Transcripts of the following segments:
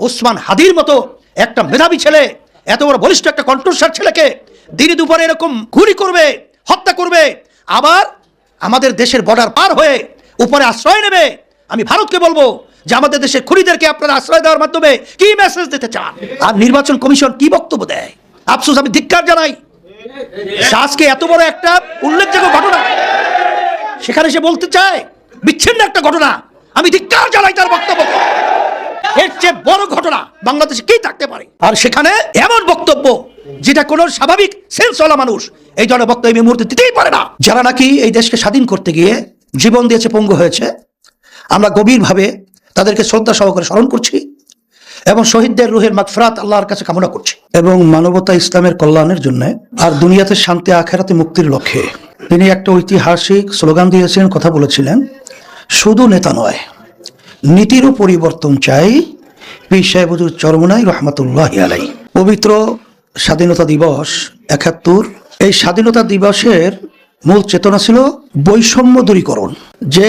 ওসমান হাদির মতো একটা মেধাবী ছেলে, এত বড় বলিষ্ঠ একটা কণ্ঠস্বর ছেলেকে দিনে দুপুরে এরকম গুলি করবে, হত্যা করবে, আবার আমাদের দেশের বর্ডার পার হয়ে উপরে আশ্রয় নেবে। আমি ভারতকে বলব যে আমাদের দেশের খুনিদেরকে আপনারা আশ্রয় দেওয়ার মাধ্যমে কি মেসেজ দিতে চান? আর নির্বাচন কমিশন কি বক্তব্য দেয়? আফসোস, আমি ধিক্কার জানাই। আজকে এত বড় একটা উল্লেখযোগ্য ঘটনা। সেখানে সে বলতে চায়, বিচ্ছিন্ন একটা ঘটনা। আমি ধিক্কার জানাই তার বক্তব্য এর চেয়ে বড় ঘটনা বাংলাদেশে কি থাকতে পারে? আর সেখানে এমন বক্তব্য যেটা কোনো স্বাভাবিক সেন্সওয়ালা মানুষ এই ধরনের বক্তব্য এই মুহূর্তে দিতেই পারে না। যারা নাকি এই দেশকে স্বাধীন করতে গিয়ে জীবন দিয়েছে, পঙ্গু হয়েছে, আমরা গভীরভাবে তাদেরকে শ্রদ্ধা সহকারে স্মরণ করছি এবং শহীদদের রুহের মাগফিরাত আল্লাহর কাছে কামনা করছি। এবং মানবতা ইসলামের কল্যাণের জন্য আর দুনিয়াতে শান্তি, আখেরাতে মুক্তির লক্ষ্যে তিনি একটা ঐতিহাসিক স্লোগান দিয়েছেন, কথা বলেছিলেন, শুধু নেতা নয়। নীতিরও পরিবর্তন চাই। পীর সাহেব চরমনাই রহমতুল্লাহ আলাই পবিত্র স্বাধীনতা দিবস একাত্তর। এই স্বাধীনতা দিবসের মূল চেতনা ছিল বৈষম্য দূরীকরণ। যে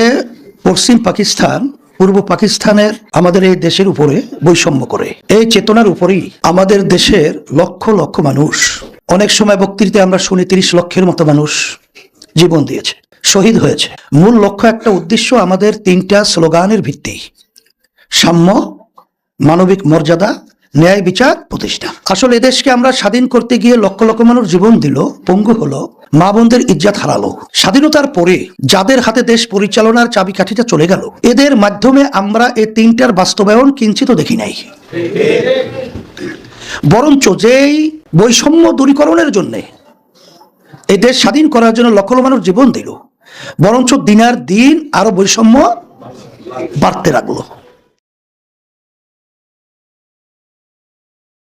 পশ্চিম পাকিস্তান পূর্ব পাকিস্তানের আমাদের এই দেশের উপরে বৈষম্য করে। এই চেতনার উপরেই আমাদের দেশের লক্ষ লক্ষ মানুষ, অনেক সময় বক্তৃতায় আমরা শুনি তিরিশ লক্ষের মতো মানুষ জীবন দিয়েছে। শহীদ হয়েছে। মূল লক্ষ্য একটা উদ্দেশ্য আমাদের তিনটা স্লোগানের ভিত্তি। সাম্য, মানবিক মর্যাদা, ন্যায় বিচার, প্রতিষ্ঠা। আসলে এদেশকে আমরা স্বাধীন করতে গিয়ে লক্ষ লক্ষ মানুষ জীবন দিল, পঙ্গু হলো, মা বোনদের ইজ্জাত হারালো। স্বাধীনতার পরে যাদের হাতে দেশ পরিচালনার চাবিকাঠিটা চলে গেল, এদের মাধ্যমে আমরা এই তিনটার বাস্তবায়ন কিঞ্চিত দেখি নাই। বরঞ্চ যেই বৈষম্য দূরীকরণের জন্যে এই দেশ স্বাধীন করার জন্য লক্ষ লক্ষ মানুষ জীবন দিল বরঞ্চ দিনার দিন আরও বৈষম্য বাড়তে লাগল।